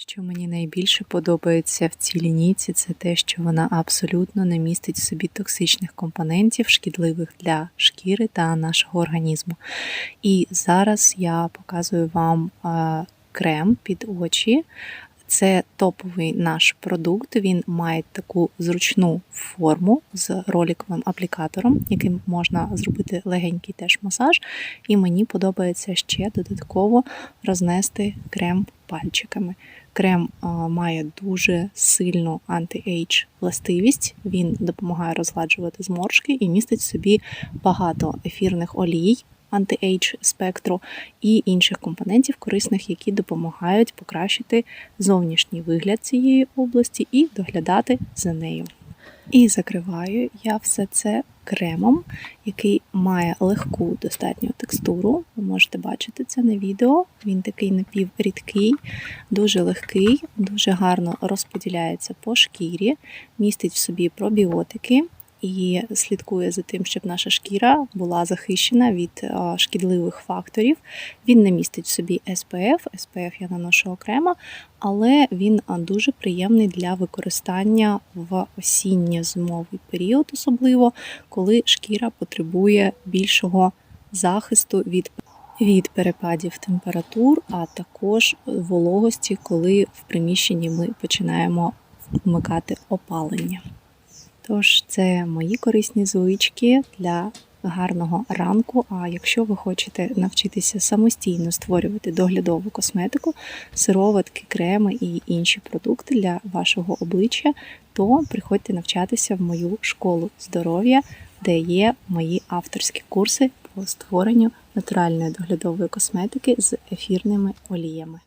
Що мені найбільше подобається в цій лінійці, це те, що вона абсолютно не містить в собі токсичних компонентів, шкідливих для шкіри та нашого організму. І зараз я показую вам е, крем під очі. Це топовий наш продукт. Він має таку зручну форму з роликовим аплікатором, яким можна зробити легенький теж масаж. І мені подобається ще додатково рознести крем пальчиками. Крем має дуже сильну анти-ейдж властивість. Він допомагає розгладжувати зморшки і містить в собі багато ефірних олій. Анти-ейдж спектру і інших компонентів корисних, які допомагають покращити зовнішній вигляд цієї області і доглядати за нею. І закриваю я все це кремом, який має легку достатню текстуру. Ви можете бачити це на відео. Він такий напіврідкий, дуже легкий, дуже гарно розподіляється по шкірі, містить в собі пробіотики. І слідкує за тим, щоб наша шкіра була захищена від шкідливих факторів. Він не містить в собі SPF, SPF я наношу окремо, але він дуже приємний для використання в осінньо-зимовий період, особливо коли шкіра потребує більшого захисту від, від перепадів температур, а також вологості, коли в приміщенні ми починаємо вмикати опалення. Тож це мої корисні звички для гарного ранку. А якщо ви хочете навчитися самостійно створювати доглядову косметику, сироватки, креми і інші продукти для вашого обличчя, то приходьте навчатися в мою школу здоров'я, де є мої авторські курси по створенню натуральної доглядової косметики з ефірними оліями.